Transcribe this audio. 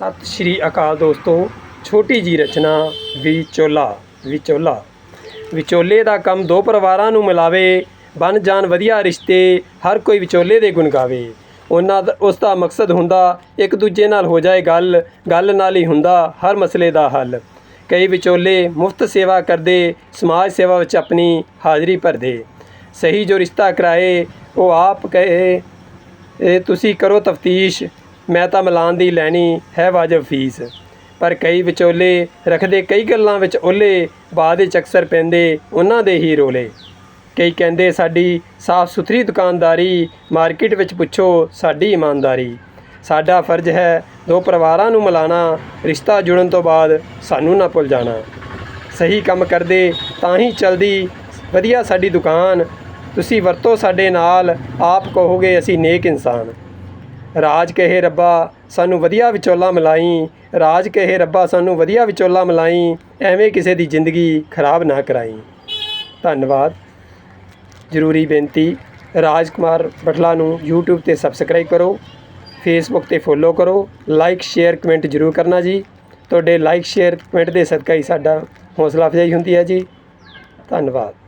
ਸਤਿ ਸ਼੍ਰੀ ਅਕਾਲ ਦੋਸਤੋ, ਛੋਟੀ ਜੀ ਰਚਨਾ, ਵਿਚੋਲਾ ਵਿਚੋਲਾ। ਵਿਚੋਲੇ ਦਾ ਕੰਮ ਦੋ ਪਰਿਵਾਰਾਂ ਨੂੰ ਮਿਲਾਵੇ, ਬਣ ਜਾਣ ਵਧੀਆ ਰਿਸ਼ਤੇ ਹਰ ਕੋਈ ਵਿਚੋਲੇ ਦੇ ਗੁਣ ਗਾਵੇ। ਉਹਨਾਂ ਦਾ, ਉਸ ਦਾ ਮਕਸਦ ਹੁੰਦਾ, ਇੱਕ ਦੂਜੇ ਨਾਲ ਹੋ ਜਾਏ ਗੱਲ ਗੱਲ ਨਾਲ ਹੀ ਹੁੰਦਾ ਹਰ ਮਸਲੇ ਦਾ ਹੱਲ। ਕਈ ਵਿਚੋਲੇ ਮੁਫਤ ਸੇਵਾ ਕਰਦੇ, ਸਮਾਜ ਸੇਵਾ ਵਿੱਚ ਆਪਣੀ ਹਾਜ਼ਰੀ ਭਰਦੇ। ਸਹੀ ਜੋ ਰਿਸ਼ਤਾ ਕਰਾਏ, ਉਹ ਆਪ ਕਹੇ, ਇਹ ਤੁਸੀਂ ਕਰੋ ਤਫਤੀਸ਼ ਮੈਂ ਤਾਂ ਮਿਲਾਨ ਦੀ ਲੈਣੀ ਹੈ ਵਾਜਬ ਫੀਸ। ਪਰ ਕਈ ਵਿਚੋਲੇ ਰੱਖਦੇ, ਕਈ ਗੱਲਾਂ ਵਿੱਚ ਓਲੇ, ਬਾਅਦ ਵਿੱਚ ਅਕਸਰ ਪੈਂਦੇ ਉਹਨਾਂ ਦੇ ਹੀ ਰੋਲੇ। ਕਈ ਕਹਿੰਦੇ, ਸਾਡੀ ਸਾਫ਼ ਸੁਥਰੀ ਦੁਕਾਨਦਾਰੀ ਮਾਰਕੀਟ ਵਿੱਚ ਪੁੱਛੋ, ਸਾਡੀ ਇਮਾਨਦਾਰੀ। ਸਾਡਾ ਫਰਜ਼ ਹੈ ਦੋ ਪਰਿਵਾਰਾਂ ਨੂੰ ਮਿਲਾਣਾ, ਰਿਸ਼ਤਾ ਜੁੜਨ ਤੋਂ ਬਾਅਦ ਸਾਨੂੰ ਨਾ ਭੁੱਲ ਜਾਣਾ। ਸਹੀ ਕੰਮ ਕਰਦੇ ਤਾਂ ਹੀ ਚਲਦੀ, ਵਧੀਆ ਸਾਡੀ ਦੁਕਾਨ। ਤੁਸੀਂ ਵਰਤੋ ਸਾਡੇ ਨਾਲ, ਆਪ ਕਹੋਗੇ ਅਸੀਂ ਨੇਕ ਇਨਸਾਨ। ਰਾਜ ਕਹੇ ਰੱਬਾ, ਸਾਨੂੰ ਵਧੀਆ ਵਿਚੋਲਾ ਮਿਲਾਈ। ਰਾਜ ਕਹੇ ਰੱਬਾ, ਸਾਨੂੰ ਵਧੀਆ ਵਿਚੋਲਾ ਮਿਲਾਈ। ਐਵੇਂ ਕਿਸੇ ਦੀ ਜ਼ਿੰਦਗੀ ਖਰਾਬ ਨਾ ਕਰਾਈ। ਧੰਨਵਾਦ। ਜ਼ਰੂਰੀ ਬੇਨਤੀ, ਰਾਜ ਕੁਮਾਰ ਬਟਲਾ ਨੂੰ YouTube ਤੇ ਸਬਸਕ੍ਰਾਈਬ ਕਰੋ ਫੇਸਬੁੱਕ ਤੇ ਫੋਲੋ ਕਰੋ ਲਾਈਕ ਸ਼ੇਅਰ ਕਮੈਂਟ ਜ਼ਰੂਰ ਕਰਨਾ ਜੀ। ਤੁਹਾਡੇ ਲਾਈਕ ਸ਼ੇਅਰ ਕਮੈਂਟ ਦੇ ਸਦਕਾ ਹੀ ਸਾਡਾ ਹੌਸਲਾ ਅਫਜ਼ਾਈ ਹੁੰਦੀ ਹੈ ਜੀ। ਧੰਨਵਾਦ।